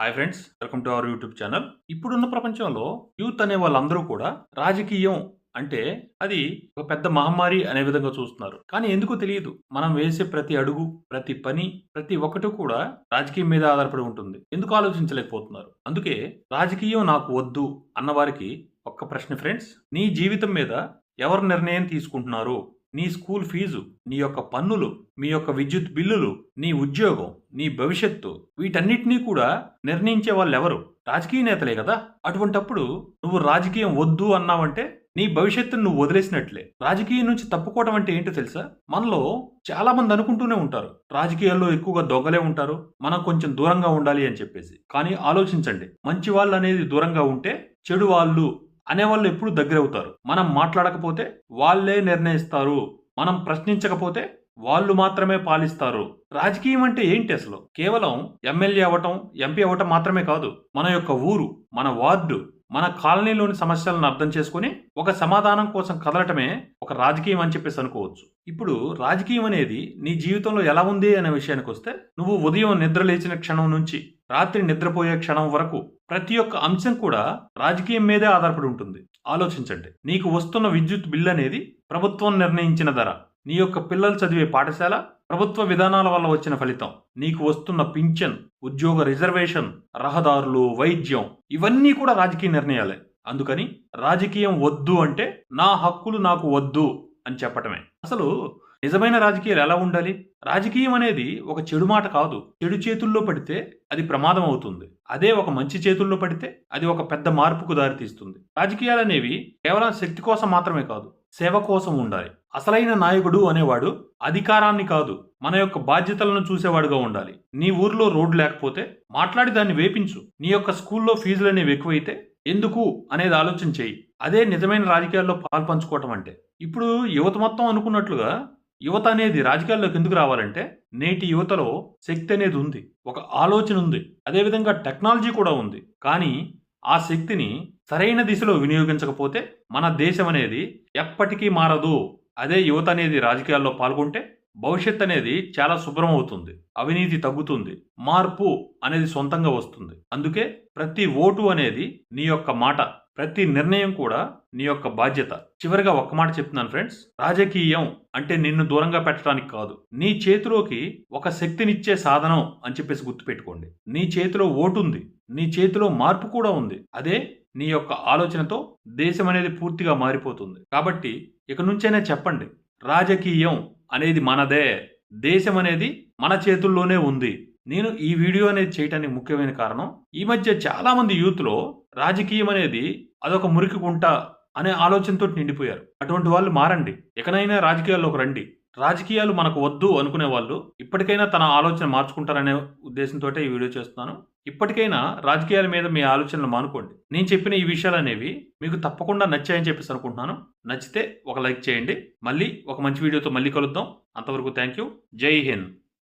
Hi friends welcome to our YouTube channel. ఇప్పుడున్న ప్రపంచంలో youth అనే వాళ్ళందరూ కూడా రాజకీయం అంటే అది ఒక పెద్ద మహమ్మారి అనే విధంగా చూస్తున్నారు. కానీ ఎందుకు తెలియదు. మనం వేసే ప్రతి అడుగు ప్రతి పని ప్రతి ఒక్కటి కూడా రాజకీయం మీద ఆధారపడి ఉంటుంది. ఎందుకు ఆలోచించలేకపోతున్నారు? అందుకే రాజకీయం నాకు వద్దు అన్నవారికి ఒక్క ప్రశ్న ఫ్రెండ్స్. నీ జీవితం మీద ఎవరు నిర్ణయం తీసుకుంటున్నారు? నీ స్కూల్ ఫీజు నీ యొక్క పన్నులు మీ యొక్క విద్యుత్ బిల్లులు నీ ఉద్యోగం నీ భవిష్యత్తు వీటన్నిటినీ కూడా నిర్ణయించే వాళ్ళు ఎవరు రాజకీయ నేతలే కదా. అటువంటప్పుడు నువ్వు రాజకీయం వద్దు అన్నావంటే నీ భవిష్యత్తును నువ్వు వదిలేసినట్లే. రాజకీయం నుంచి తప్పుకోవడం అంటే ఏంటో తెలుసా? మనలో చాలా మంది అనుకుంటూనే ఉంటారు. రాజకీయాల్లో ఎక్కువగా దొంగలే ఉంటారు. మనం కొంచెం దూరంగా ఉండాలి అని చెప్పేసి. కానీ ఆలోచించండి. మంచి వాళ్ళు అనేది దూరంగా ఉంటే చెడు వాళ్ళు అనేవాళ్ళు ఎప్పుడు దగ్గరవుతారు. మనం మాట్లాడకపోతే వాళ్ళే నిర్ణయిస్తారు. మనం ప్రశ్నించకపోతే వాళ్ళు మాత్రమే పాలిస్తారు. రాజకీయం అంటే ఏంటి అసలు? కేవలం ఎమ్మెల్యే అవ్వటం ఎంపీ అవ్వటం మాత్రమే కాదు. మన యొక్క ఊరు మన వార్డు మన కాలనీలోని సమస్యలను అర్థం చేసుకుని ఒక సమాధానం కోసం కదలటమే ఒక రాజకీయం అని చెప్పేసి అనుకోవచ్చు. ఇప్పుడు రాజకీయం అనేది నీ జీవితంలో ఎలా ఉంది అనే విషయానికి వస్తే నువ్వు ఉదయం నిద్ర లేచిన క్షణం నుంచి రాత్రి నిద్రపోయే క్షణం వరకు ప్రతి ఒక్క అంశం కూడా రాజకీయం మీదే ఆధారపడి ఉంటుంది. ఆలోచించండి. నీకు వస్తున్న విద్యుత్ బిల్ అనేది ప్రభుత్వం నిర్ణయించిన ధర. నీ యొక్క పిల్లలు చదివే పాఠశాల ప్రభుత్వ విధానాల వల్ల వచ్చిన ఫలితం. నీకు వస్తున్న పింఛన్ ఉద్యోగ రిజర్వేషన్ రహదారులు వైద్యం ఇవన్నీ కూడా రాజకీయ నిర్ణయాలే. అందుకని రాజకీయం వద్దు అంటే నా హక్కులు నాకు వద్దు అని చెప్పటమే. అసలు నిజమైన రాజకీయాలు ఎలా ఉండాలి? రాజకీయం అనేది ఒక చెడు మాట కాదు. చెడు చేతుల్లో పడితే అది ప్రమాదం అవుతుంది. అదే ఒక మంచి చేతుల్లో పడితే అది ఒక పెద్ద మార్పుకు దారితీస్తుంది. రాజకీయాలు అనేవి కేవలం శక్తి కోసం మాత్రమే కాదు సేవ కోసం ఉండాలి. అసలైన నాయకుడు అనేవాడు అధికారాన్ని కాదు మన యొక్క బాధ్యతలను చూసేవాడుగా ఉండాలి. నీ ఊర్లో రోడ్డు లేకపోతే మాట్లాడి దాన్ని వేపించు. నీ యొక్క స్కూల్లో ఫీజులు అనేవి ఎక్కువైతే ఎందుకు అనేది ఆలోచన చేయి. అదే నిజమైన రాజకీయాల్లో పాల్పంచుకోవటం అంటే. ఇప్పుడు యువత మొత్తం అనుకున్నట్లుగా యువత అనేది రాజకీయాల్లోకి ఎందుకు రావాలంటే నేటి యువతలో శక్తి అనేది ఉంది ఒక ఆలోచన ఉంది అదేవిధంగా టెక్నాలజీ కూడా ఉంది. కానీ ఆ శక్తిని సరైన దిశలో వినియోగించకపోతే మన దేశం అనేది ఎప్పటికీ మారదు. అదే యువత అనేది రాజకీయాల్లో పాల్గొంటే భవిష్యత్ అనేది చాలా శుభ్రం అవుతుంది అవినీతి తగ్గుతుంది మార్పు అనేది సొంతంగా వస్తుంది. అందుకే ప్రతి ఓటు అనేది నీ యొక్క మాట. ప్రతి నిర్ణయం కూడా నీ యొక్క బాధ్యత. చివరిగా ఒక్క మాట చెప్తున్నాను ఫ్రెండ్స్ రాజకీయం అంటే నిన్ను దూరంగా పెట్టడానికి కాదు. నీ చేతిలోకి ఒక శక్తినిచ్చే సాధనం అని చెప్పేసి గుర్తుపెట్టుకోండి. నీ చేతిలో ఓటు ఉంది. నీ చేతిలో మార్పు కూడా ఉంది. అదే నీ యొక్క ఆలోచనతో దేశం అనేది పూర్తిగా మారిపోతుంది. కాబట్టి ఇక నుంచైనా చెప్పండి. రాజకీయం అనేది మనదే. దేశం అనేది మన చేతుల్లోనే ఉంది. నేను ఈ వీడియో అనేది చేయడానికి ముఖ్యమైన కారణం ఈ మధ్య చాలా మంది యూత్లో రాజకీయం అనేది అదొక మురికి గుంట అనే ఆలోచనతో నిండిపోయారు. అటువంటి వాళ్ళు మారండి. ఎక్కడైనా రాజకీయాల్లోకి రండి. రాజకీయాలు మనకు వద్దు అనుకునే వాళ్ళు ఇప్పటికైనా తన ఆలోచన మార్చుకుంటారనే ఉద్దేశంతో ఈ వీడియో చేస్తున్నాను. ఇప్పటికైనా రాజకీయాల మీద మీ ఆలోచనలు మానుకోండి. నేను చెప్పిన ఈ విషయాలు అనేవి మీకు తప్పకుండా నచ్చాయని చెప్పేసి అనుకుంటున్నాను. నచ్చితే ఒక లైక్ చేయండి. మళ్ళీ ఒక మంచి వీడియోతో మళ్ళీ కలుద్దాం. అంతవరకు థ్యాంక్ యూ జై హింద్.